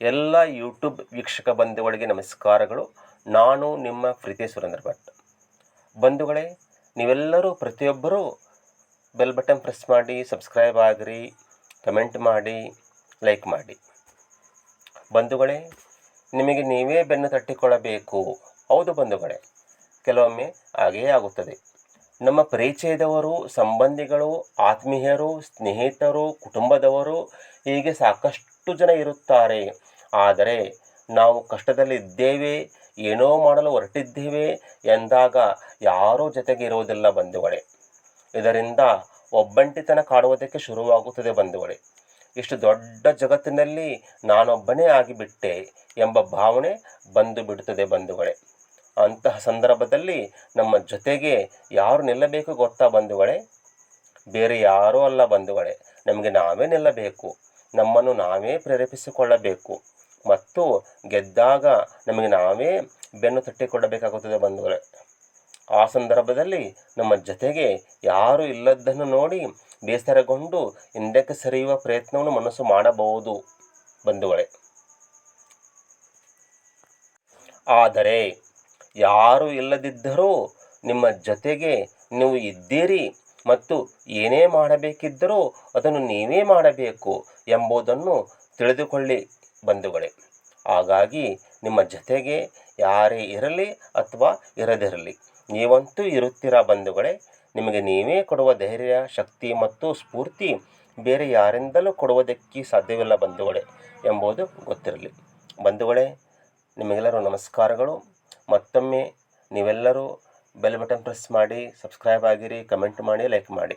ಎಲ್ಲ ಯೂಟ್ಯೂಬ್ ವೀಕ್ಷಕ ಬಂಧುಗಳಿಗೆ ನಮಸ್ಕಾರಗಳು. ನಾನು ನಿಮ್ಮ ಪ್ರೀತಿ ಸುರೇಂದ್ರ ಭಟ್. ಬಂಧುಗಳೇ, ನೀವೆಲ್ಲರೂ ಪ್ರತಿಯೊಬ್ಬರೂ ಬೆಲ್ ಬಟನ್ ಪ್ರೆಸ್ ಮಾಡಿ, ಸಬ್ಸ್ಕ್ರೈಬ್ ಆಗಿರಿ, ಕಮೆಂಟ್ ಮಾಡಿ, ಲೈಕ್ ಮಾಡಿ. ಬಂಧುಗಳೇ, ನಿಮಗೆ ನೀವೇ ಬೆನ್ನು ತಟ್ಟಿಕೊಳ್ಳಬೇಕು. ಹೌದು ಬಂಧುಗಳೇ, ಕೆಲವೊಮ್ಮೆ ಹಾಗೆಯೇ ಆಗುತ್ತದೆ. ನಮ್ಮ ಪರಿಚಯದವರು, ಸಂಬಂಧಿಗಳು, ಆತ್ಮೀಯರು, ಸ್ನೇಹಿತರು, ಕುಟುಂಬದವರು ಹೀಗೆ ಸಾಕಷ್ಟು ಜನ ಇರುತ್ತಾರೆ. ಆದರೆ ನಾವು ಕಷ್ಟದಲ್ಲಿದ್ದೇವೆ, ಏನೋ ಮಾಡಲು ಹೊರಟಿದ್ದೇವೆ ಎಂದಾಗ ಯಾರೂ ಜೊತೆಗೆ ಇರುವುದಿಲ್ಲ ಬಂಧುಗಳೇ. ಇದರಿಂದ ಒಬ್ಬಂಟಿತನ ಕಾಡುವುದಕ್ಕೆ ಶುರುವಾಗುತ್ತದೆ ಬಂಧುಗಳೇ. ಇಷ್ಟು ದೊಡ್ಡ ಜಗತ್ತಿನಲ್ಲಿ ನಾನೊಬ್ಬನೇ ಆಗಿಬಿಟ್ಟೆ ಎಂಬ ಭಾವನೆ ಬಂದು ಬಿಡುತ್ತದೆ ಬಂಧುಗಳೇ. ಅಂತಹ ಸಂದರ್ಭದಲ್ಲಿ ನಮ್ಮ ಜೊತೆಗೆ ಯಾರು ನಿಲ್ಲಬೇಕು ಗೊತ್ತಾ ಬಂಧುಗಳೇ? ಬೇರೆ ಯಾರೂ ಅಲ್ಲ ಬಂಧುಗಳೇ. ನಮಗೆ ನಾವೇ ನಿಲ್ಲಬೇಕು. ನಮ್ಮನ್ನು ನಾವೇ ಪ್ರೇರೇಪಿಸಿಕೊಳ್ಳಬೇಕು. ಮತ್ತು ಗೆದ್ದಾಗ ನಮಗೆ ನಾವೇ ಬೆನ್ನು ತಟ್ಟಿಕೊಡಬೇಕಾಗುತ್ತದೆ ಬಂಧುಗಳೇ. ಆ ಸಂದರ್ಭದಲ್ಲಿ ನಮ್ಮ ಜೊತೆಗೆ ಯಾರು ಇಲ್ಲದ್ದನ್ನು ನೋಡಿ ಬೇಸರಗೊಂಡು ಹಿಂದಕ್ಕೆ ಸರಿಯುವ ಪ್ರಯತ್ನವನ್ನು ಮನಸ್ಸು ಮಾಡಬಹುದು ಬಂಧುಗಳೇ. ಆದರೆ ಯಾರು ಇಲ್ಲದಿದ್ದರೂ ನಿಮ್ಮ ಜೊತೆಗೆ ನೀವು ಇದ್ದೀರಿ ಮತ್ತು ಏನೇ ಮಾಡಬೇಕಿದ್ದರೂ ಅದನ್ನು ನೀವೇ ಮಾಡಬೇಕು ಎಂಬುದನ್ನು ತಿಳಿದುಕೊಳ್ಳಿ ಬಂಧುಗಳೇ. ಹಾಗಾಗಿ ನಿಮ್ಮ ಜೊತೆಗೆ ಯಾರೇ ಇರಲಿ ಅಥವಾ ಇರದಿರಲಿ, ನೀವಂತೂ ಇರುತ್ತೀರಾ ಬಂಧುಗಳೇ? ನಿಮಗೆ ನೀವೇ ಕೊಡುವ ಧೈರ್ಯ, ಶಕ್ತಿ ಮತ್ತು ಸ್ಫೂರ್ತಿ ಬೇರೆ ಯಾರಿಂದಲೂ ಕೊಡುವುದಕ್ಕೆ ಸಾಧ್ಯವಿಲ್ಲ ಬಂಧುಗಳೇ ಎಂಬುದು ಗೊತ್ತಿರಲಿ. ಬಂಧುಗಳೇ, ನಿಮಗೆಲ್ಲರೂ ನಮಸ್ಕಾರಗಳು. ಮತ್ತೊಮ್ಮೆ ನೀವೆಲ್ಲರೂ ಬೆಲ್ ಬಟನ್ ಪ್ರೆಸ್ ಮಾಡಿ ಸಬ್ಸ್ಕ್ರೈಬ್ ಆಗಿರಿ ಕಮೆಂಟ್ ಮಾಡಿ ಲೈಕ್ ಮಾಡಿ.